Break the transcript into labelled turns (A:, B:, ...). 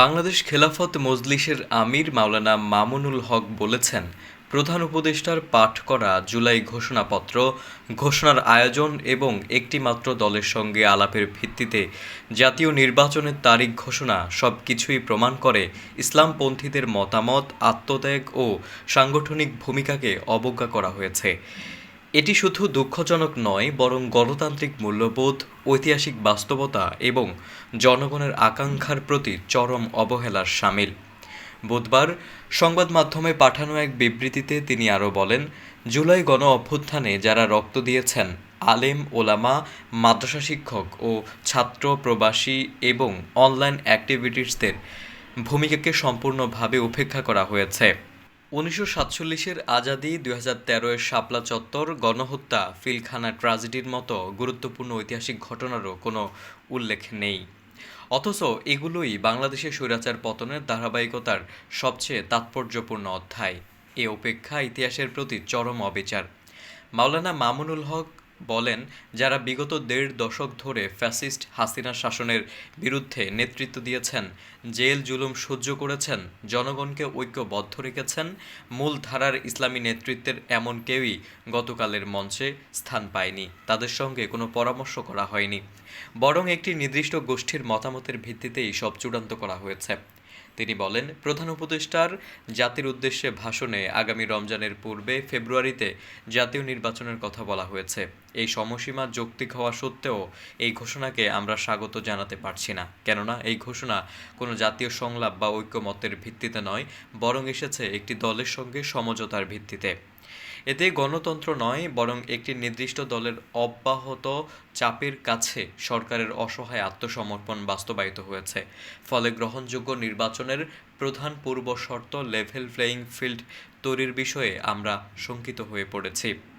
A: বাংলাদেশ খেলাফত মজলিসের আমির মাওলানা মামুনুল হক বলেছেন, প্রধান উপদেষ্টার পাঠ করা জুলাই ঘোষণাপত্র, ঘোষণার আয়োজন এবং একটিমাত্র দলের সঙ্গে আলাপের ভিত্তিতে জাতীয় নির্বাচনের তারিখ ঘোষণা সব কিছুই প্রমাণ করে ইসলামপন্থীদের মতামত, আত্মত্যাগ ও সাংগঠনিক ভূমিকাকে অবজ্ঞা করা হয়েছে। এটি শুধু দুঃখজনক নয়, বরং গণতান্ত্রিক মূল্যবোধ, ঐতিহাসিক বাস্তবতা এবং জনগণের আকাঙ্ক্ষার প্রতি চরম অবহেলার সামিল। বুধবার সংবাদ মাধ্যমে পাঠানো এক বিবৃতিতে তিনি আরও বলেন, জুলাই গণ অভ্যুত্থানে যারা রক্ত দিয়েছেন, আলেম, ওলামা, মাদ্রাসা শিক্ষক ও ছাত্র, প্রবাসী এবং অনলাইন অ্যাক্টিভিটিসদের ভূমিকাকে সম্পূর্ণভাবে উপেক্ষা করা হয়েছে। উনিশশো সাতচল্লিশের আজাদি দুই হাজার তেরোয়ের শাপলা চত্বর গণহত্যা, ফিলখানা ট্রাজেডির মতো গুরুত্বপূর্ণ ঐতিহাসিক ঘটনারও কোনো উল্লেখ নেই। অথচ এগুলোই বাংলাদেশের স্বৈরাচার পতনের ধারাবাহিকতার সবচেয়ে তাৎপর্যপূর্ণ অধ্যায়। এ উপেক্ষা ইতিহাসের প্রতি চরম অবিচার। মাওলানা মামুনুল হক বলেন, যারা বিগত দেড় দশক ধরে ফ্যাসিস্ট হাসিনা শাসনের বিরুদ্ধে নেতৃত্ব দিয়েছেন, জেল জুলুম সহ্য করেছেন, জনগণকে ঐক্যবদ্ধ রেখেছেন, মূল ধারার ইসলামী নেতৃত্বের এমন কেউই গতকালের মঞ্চে স্থান পায়নি। তাদের সঙ্গে কোনো পরামর্শ করা হয়নি। বরং একটি নির্দিষ্ট গোষ্ঠীর মতামতের ভিত্তিতেই সব চূড়ান্ত করা হয়েছে। তিনি বলেন, প্রধান উপদেষ্টার জাতির উদ্দেশ্যে ভাষণে আগামী রমজানের পূর্বে ফেব্রুয়ারিতে জাতীয় নির্বাচনের কথা বলা হয়েছে। এই সময়সীমা যৌক্তিক হওয়া সত্ত্বেও এই ঘোষণাকে আমরা স্বাগত জানাতে পারছি না। কেননা, এই ঘোষণা কোনো জাতীয় সংলাপ বা ঐক্যমতের ভিত্তিতে নয়, বরং এসেছে একটি দলের সঙ্গে সমঝোতার ভিত্তিতে। এতে গণতন্ত্র নয়, বরং একটি নির্দিষ্ট দলের অব্যাহত চাপের কাছে সরকারের অসহায় আত্মসমর্পণ বাস্তবায়িত হয়েছে। ফলে গ্রহণযোগ্য নির্বাচনের প্রধান পূর্বশর্ত লেভেল প্লেয়িং ফিল্ড তৈরির বিষয়ে আমরা শঙ্কিত হয়ে পড়েছি।